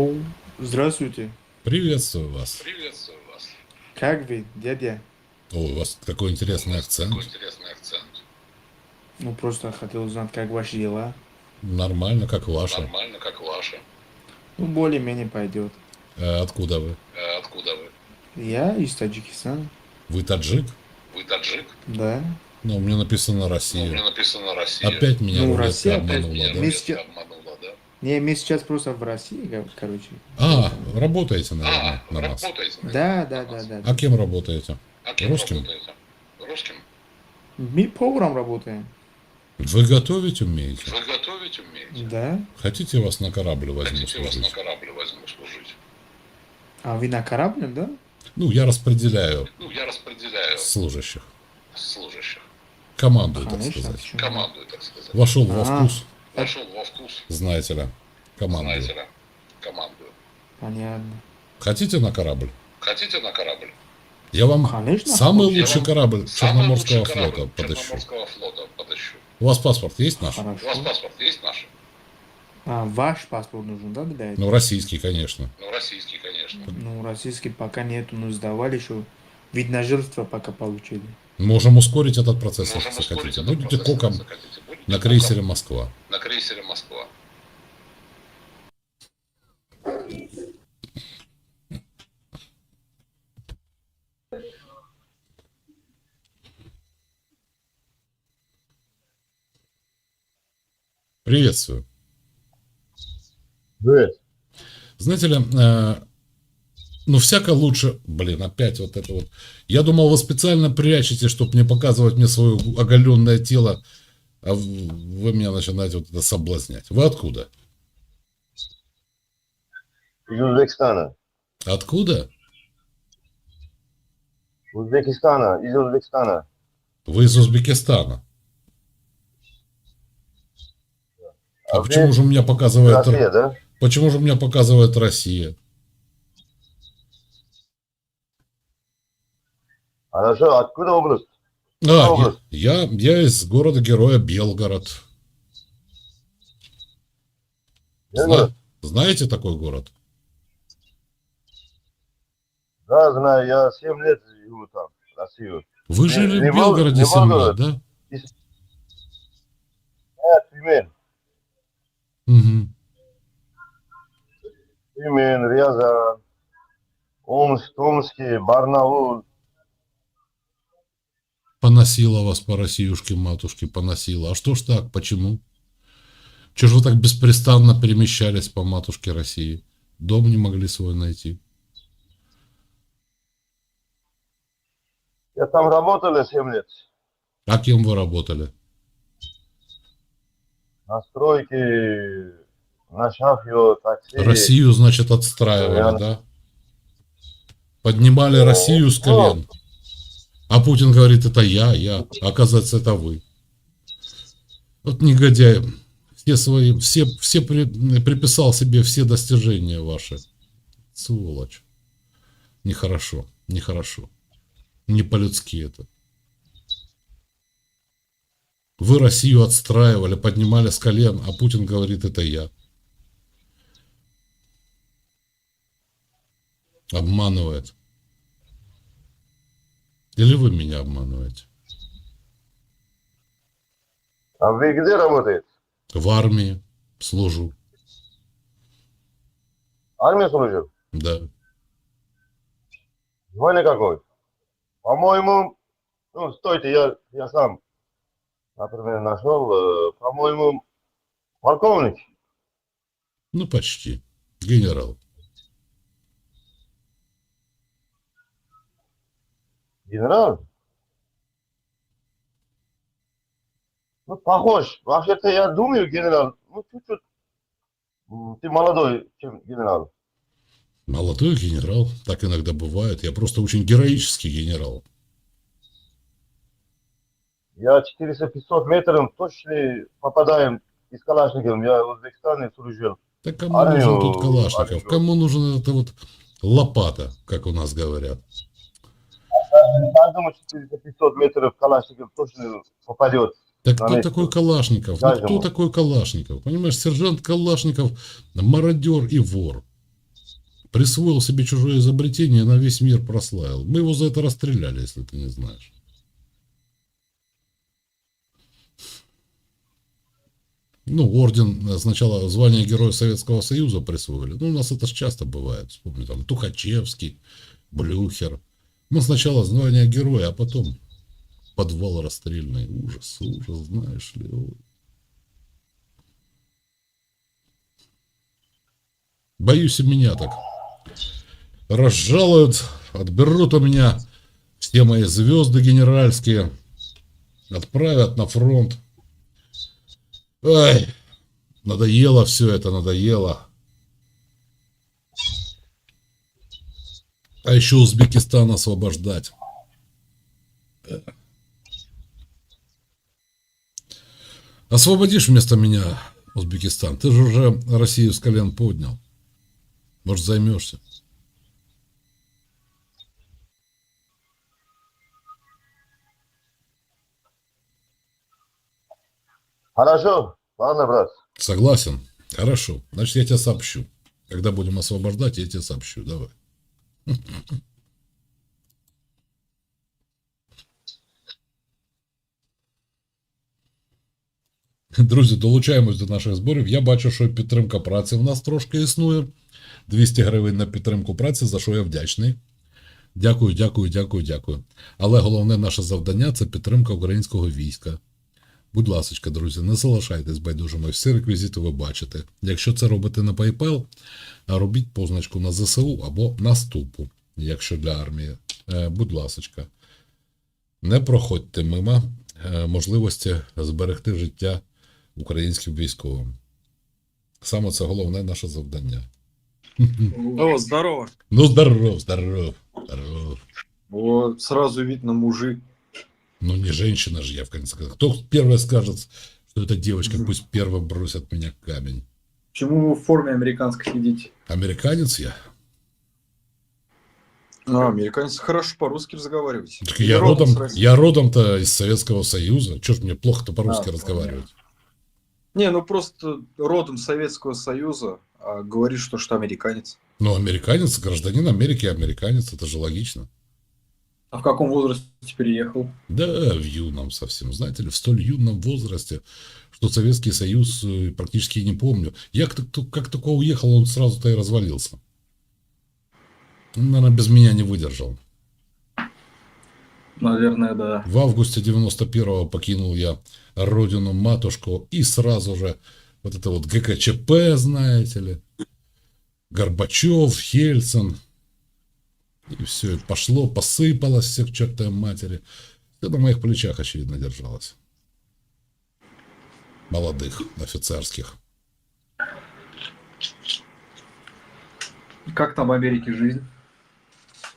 О, здравствуйте. Приветствую вас. Приветствую вас. Как вы, дядя? О, у вас такой интересный акцент. Какой интересный акцент. Ну, просто хотел узнать, как ваши дела. Нормально, как ваши. Нормально, как ваши. Ну, более-менее пойдет. Э, откуда вы? Э, откуда вы? Я из Таджикистана. Вы таджик? Вы таджик? Да. Ну, у меня написано Ну, у меня Россия. написано Россия. Опять меня Ну, Россия опять обманула, Меня да? Обманула, да? Не, мы сейчас просто в России, кор- короче. А, работаете, наверное, А, на нас. работаете? Да, да, да, да. А кем работаете? А кем Русским? работаете? Русским? Мы поваром работаем. Вы готовить умеете? Вы готовить умеете? Да. Хотите вас на корабль возьму Хотите вас на служить? корабль возьму служить? А вы на корабле, да? Ну, я распределяю Ну, я распределяю служащих. служащих. Командую, так Конечно, сказать. почему? Командую, так сказать. Вошел во А. вкус, Пошел во вкус, знаете ли. Командую. знаете ли, командую. Понятно. Хотите на корабль? Хотите на корабль? Я вам Конечно. самый Я лучший вам корабль Самый Черноморского лучший корабль флота подыщу. Черноморского флота подыщу. У вас паспорт есть наш? У вас Хорошо. паспорт есть наш? А, ваш паспорт нужен, да, для этого? Ну, российский, конечно. Ну, российский, конечно. Ну, российский пока нету, но сдавали еще. Вид на жительство пока получили. Можем ускорить этот процесс, Можем если ускорить хотите. Будете процесс, коком. Будете на крейсере Москва. На крейсере Москва. Приветствую. Привет. Знаете ли, э, ну всяко лучше, блин, опять вот это вот. Я думал, вы специально прячете, чтобы не показывать мне свое оголенное тело, а вы меня начинаете вот это соблазнять. Вы откуда? Из Узбекистана. Откуда? Узбекистана, из Узбекистана. Вы из Узбекистана. А, А почему же у меня показывает... Россия, да? Почему же у меня показывает Россия? Хорошо, откуда область? А, я, область? я, я из города-героя Белгород. Зна- Белгород? знаете такой город? Да, знаю, я 7 лет живу там, в Россию. Вы Не- жили не в Бел- Белгороде не 7 лет, да? Я Тюмень. Мгм. Тюмень, Рязань, Омск, Томский, Барнаул. Поносила вас по Россиюшке, матушке, поносила. А что ж так? Почему? Чего же вы так беспрестанно перемещались по матушке России? Дом не могли свой найти. Я там работал 7 лет. А кем вы работали? На стройке, на шафе, такси. Россию, значит, отстраивали, Наверно. да? Поднимали О, Россию с колен. А Путин говорит, это я, я. Оказывается, это вы. Вот негодяй. Все свои, все, все при- приписал себе все достижения ваши. Сволочь. Нехорошо, нехорошо. Не по-людски это. Вы Россию отстраивали, поднимали с колен, а Путин говорит, это я. Обманывает. Или вы меня обманываете? А вы где работаете? В армии служу. Армия служил? Да. Звание какой? По-моему, ну, стойте, я, я сам, например, нашел, э, по-моему, полковник. Ну, почти. Генерал. Генерал? Ну, похож. Вообще-то я думаю, генерал, ну, чуть-чуть. Ты молодой, чем генерал. Молодой генерал. Так иногда бывает. Я просто очень героический генерал. Я 400-500 метров точно попадаем из Калашникова. Я в Узбекистане служил. Так кому Армию- нужен тут Калашников? армию. Кому нужен это вот лопата, как у нас говорят? Каждому 400-500 метров Калашников точно попадет. Так кто месте. такой Калашников? Ну, кто такой Калашников? Понимаешь, сержант Калашников мародер и вор. присвоил себе чужое изобретение на весь мир прославил. Мы его за это расстреляли, если ты не знаешь. Ну, орден э, сначала звание Героя Советского Союза присвоили. Ну, у нас это же часто бывает. Вспомни, там, Тухачевский, Блюхер. Мы сначала звание Героя, а потом подвал расстрельный. Ужас, ужас, знаешь ли. Боюсь и меня так. Разжалуют, отберут у меня все мои звезды генеральские, отправят на фронт. Ай, надоело все это, надоело. А еще Узбекистан освобождать. Освободишь вместо меня Узбекистан. Ты же уже Россию с колен поднял. Может, займешься. Хорошо, ладно, брат. Согласен? Хорошо. Значит, я тебе сообщу. Когда будем освобождать, я тебе сообщу. Давай. Друзі, долучаємось до наших зборів. Я бачу, що підтримка праці в нас трошки існує. 200 гривень на підтримку праці, за що я вдячний. Дякую, дякую, дякую, дякую. Але головне наше завдання це підтримка українського війська. Будь ласка, друзі, не залишайтесь байдужими. Всі реквізити ви бачите. Якщо це робите на PayPal, робіть позначку на ЗСУ або на ступу, якщо для армії. Е, Будь ласка, не проходьте мимо е, можливості зберегти життя українським військовим. Саме це головне наше завдання. О, здорово. Ну, здоров, здоров, здоров. Вот сразу видно мужик. Ну, не женщина же я, в конце концов. Кто первый скажет, что это девочка, пусть первым бросят меня камень. Почему вы в форме американской сидите? Американец я? А, американец хорошо по-русски разговариваете. Так я родом я родом-то из Советского Союза. Чё ж мне плохо-то по-русски А, разговаривать? Не, ну просто родом Советского Союза, а говоришь, что, что американец. Ну, американец, гражданин Америки, американец, это же логично. А в каком возрасте переехал? Да, в юном совсем, знаете ли, в столь юном возрасте, что Советский Союз э, практически не помню. Я как, как только уехал, он сразу-то и развалился. Он, наверное, без меня не выдержал. Наверное, да. В августе 91-го покинул я родину матушку и сразу же вот это вот ГКЧП, знаете ли, Горбачев, Ельцин. И все, пошло, посыпалось все к чертовой матери. Все на моих плечах, очевидно, держалось. Молодых, офицерских. Как там в Америке жизнь?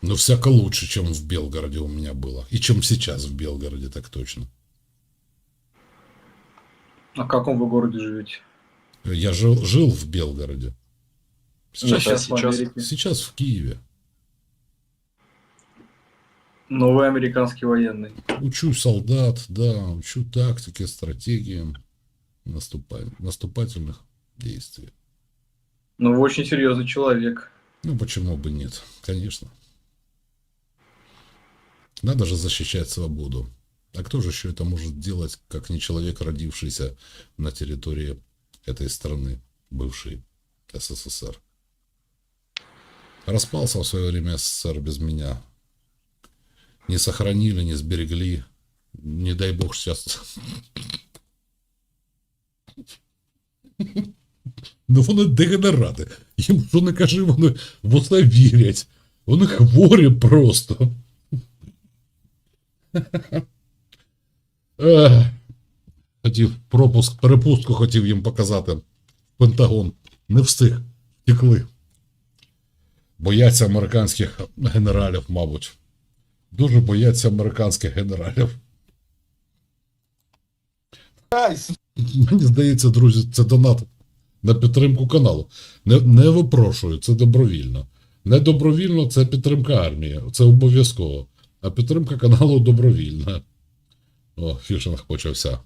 Но всяко лучше, чем в Белгороде у меня было. И чем сейчас в Белгороде, так точно. А в каком вы городе живете? Я жил, жил в Белгороде. Сейчас, сейчас в сейчас, Америке. сейчас в Киеве. Но вы американский военный. Учу солдат, да, учу тактике, стратегиям наступа- наступательных действий. Но вы очень серьезный человек. Ну, почему бы нет? Конечно. Надо же защищать свободу. А кто же еще это может делать, как не человек, родившийся на территории этой страны, бывшей СССР? Распался в свое время СССР без меня Не сохранили, не сберегли. Не дай бог сейчас. Ну вони дегенерати. Їм що не кажи, вони в усе вірять. Вони хворі просто. Ех. Хотів пропуск, перепустку хотів їм показати. в Пентагон. Не встиг. Втекли. Бояться американських генералів, мабуть. Дуже бояться американських генералів. Мені здається, друзі, це донат на підтримку каналу. Не, не випрошую, це добровільно. Не добровільно це підтримка армії, це обов'язково. А підтримка каналу добровільна. О, фішинг почався.